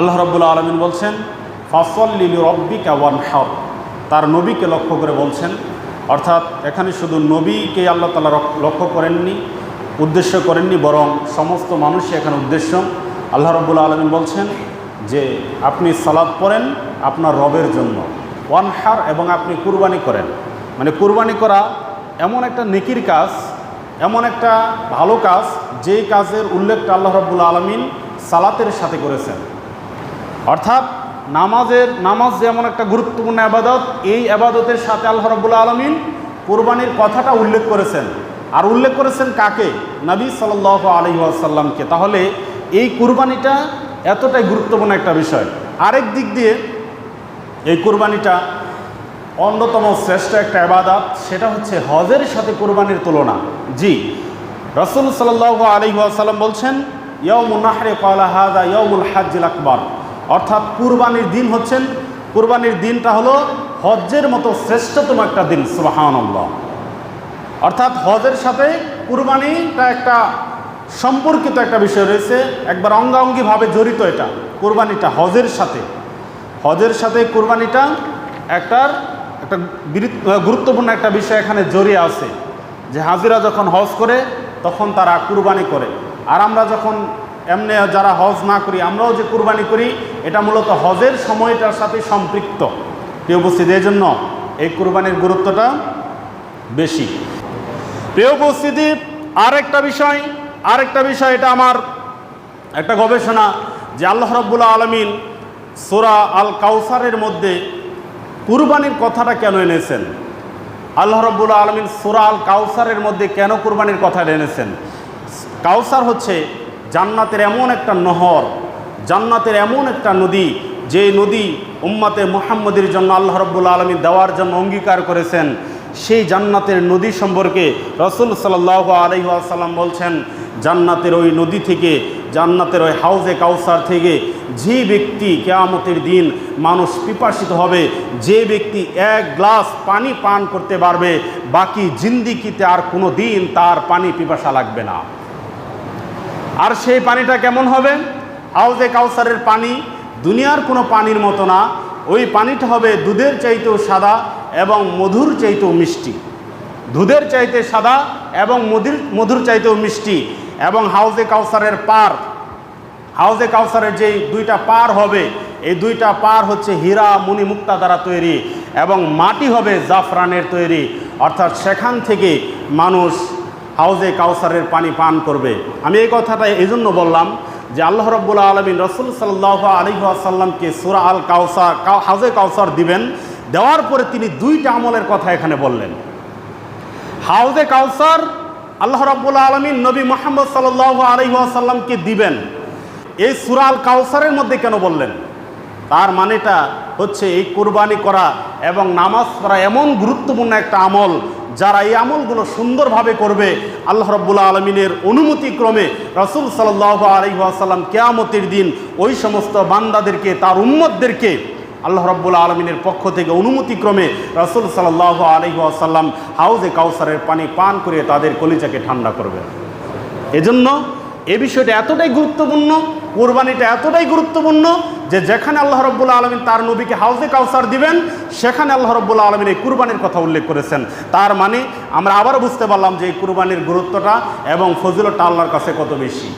আল্লাহ রব্বুল্লা আলমিন বলছেন ফসল্লিল রব্বিকা ওয়ান হর তার নবীকে লক্ষ্য করে বলছেন, অর্থাৎ এখানে শুধু নবীকে আল্লাহ তালা লক্ষ্য করেননি, উদ্দেশ্য করেননি, বরং সমস্ত মানুষই এখানে উদ্দেশ্য। আল্লাহ রব্বুল্লা আলমিন বলছেন যে, আপনি সালাদ পড়েন আপনার রবের জন্য। ওয়ান হার এবং আপনি কুরবানি করেন। মানে কুরবানি করা এমন একটা নেকির কাজ, এমন একটা ভালো কাজ, যেই কাজের উল্লেখটা আল্লাহ রব্বুল আলমিন সালাতের সাথে করেছেন। অর্থাৎ নামাজের, নামাজ যেমন একটা গুরুত্বপূর্ণ আবাদত, এই আবাদতের সাথে আল্লাহ রব্বুল আলমিন কোরবানির কথাটা উল্লেখ করেছেন। আর উল্লেখ করেছেন কাকে? নবী সাল আলী আসাল্লামকে তাহলে এই কুরবানিটা এতটাই গুরুত্বপূর্ণ একটা বিষয়। আরেক দিক দিয়ে এই কুরবানিটা অন্যতম শ্রেষ্ঠ একটা আবাদাত, সেটা হচ্ছে হজের সাথে কুরবানির তুলনা। জি, রসুল সাল্লাহ আলী আসাল্লাম বলছেন ইয়মুল নাহরে কলা হাজা ইয়মুল হাজিল আকবর অর্থাৎ কুরবানির দিন হচ্ছেন, কুরবানির দিনটা হলো হজ্জের মতো শ্রেষ্ঠতম একটা দিন সুবাহান্লাহ অর্থাৎ হজের সাথে কুরবানিটা একটা সম্পর্কিত একটা বিষয় রয়েছে, একবার অঙ্গাঙ্গিভাবে জড়িত এটা, কুরবানিটা হজের সাথে। হজের সাথে কুরবানিটা একটার একটা গুরুত্বপূর্ণ একটা বিষয় এখানে জড়িয়ে আছে, যে হাজিরা যখন হজ করে, তখন তারা কুরবানি করে। আর আমরা যখন এমনি যারা হজ না করি, আমরাও যে কুরবানি করি, এটা মূলত হজের সময়টার সাথে সম্পৃক্ত। প্রিয় উপস্থিতি এই জন্য এই কুরবানির গুরুত্বটা বেশি। প্রিয় উপস্থিতি, আরেকটা বিষয় আরেকটা বিষয়, এটা আমার একটা গবেষণা যে আল্লাহ রব্বুল্লা আলমিন সোরা আল কাউসারের মধ্যে কুরবানির কথাটা কেন এনেছেন? আল্লাহ রব্বুল্লা আলমিন সোরা আল কাউসারের মধ্যে কেন কুরবানির কথাটা এনেছেন? কাউসার হচ্ছে জান্নাতের এমন একটা নহর, জান্নাতের এমন একটা নদী যে নদী উম্মাতে মোহাম্মদের জন্য আল্লাহ রব্বুল্লা আলমী দেওয়ার জন্য অঙ্গীকার করেছেন, সেই জান্নাতের নদী সম্পর্কে রসুল সাল্লাহ আলহিহাসাল্লাম বলছেন, জান্নাতের ওই নদী থেকে, জান্নাতের ওই হাউজে কাউসার থেকে যে ব্যক্তি কেয়ামতের দিন মানুষ পিপাসিত হবে, যে ব্যক্তি এক গ্লাস পানি পান করতে পারবে, বাকি জিন্দিকিতে আর কোনো দিন তার পানি পিপাসা লাগবে না। আর সেই পানিটা কেমন হবে? হাউজে কাউসারের পানি দুনিয়ার কোনো পানির মতো না। ওই পানিটা হবে দুধের চাইতেও সাদা এবং মধুর চাইতেও মিষ্টি। দুধের চাইতে সাদা এবং মধুর মধুর চাইতেও মিষ্টি এবং হাউজে কাউসারের পার, হাউজে কাউসারের যেই দুইটা পার হবে, এই দুইটা পার হচ্ছে হীরা মুনি মুক্তা দ্বারা তৈরি এবং মাটি হবে জাফরানের তৈরি। অর্থাৎ সেখান থেকে মানুষ হাউজে কাউসারের পানি পান করবে। আমি এই কথাটা এই জন্য বললাম যে আল্লাহ রব্বুল্লা আলমিন রসুল সাল্লাহ আলী আসাল্লামকে সুরা আল কাউসার হাউজে কাউসার দিবেন। দেওয়ার পরে তিনি দুইটা আমলের কথা এখানে বললেন। হাউজে কাউসার আল্লাহ রব্বুল্লা আলমিন নবী মোহাম্মদ সাল্লাহ আলী আসাল্লামকে দিবেন। এই সুরা আল কাউসারের মধ্যে কেন বললেন? তার মানেটা হচ্ছে এই কোরবানি করা এবং নামাজ পড়া এমন গুরুত্বপূর্ণ একটা আমল যারা এই আমলগুলো সুন্দরভাবে করবে, আল্লাহ রব্বুল্লা আলমিনের অনুমতিক্রমে রসুল সাল্লাহ আলহিহাসাল্লাম কেয়ামতির দিন ওই সমস্ত বান্দাদেরকে, তার উম্মতদেরকে আল্লাহ রব্বুল্লা আলমিনের পক্ষ থেকে অনুমতিক্রমে রসুল সাল্লাহ আলহিহাসাল্লাম হাউজে কাউসারের পানি পান করে তাদের কলিজাকে ঠান্ডা করবে। এজন্য এ বিষয়টা এতটাই গুরুত্বপূর্ণ, কোরবানিটা এতটাই গুরুত্বপূর্ণ যে যেখানে আল্লাহ রব্বুল্লা আলমিন তার নবীকে হাউজে কাউসার দিবেন, সেখানে আল্লাহ রব্বুল্লা আলমিন এই কুরবানির কথা উল্লেখ করেছেন। তার মানে আমরা আবারও বুঝতে পারলাম যে এই কুরবানির গুরুত্বটা এবং ফজিলতটা আল্লাহর কাছে কত বেশি।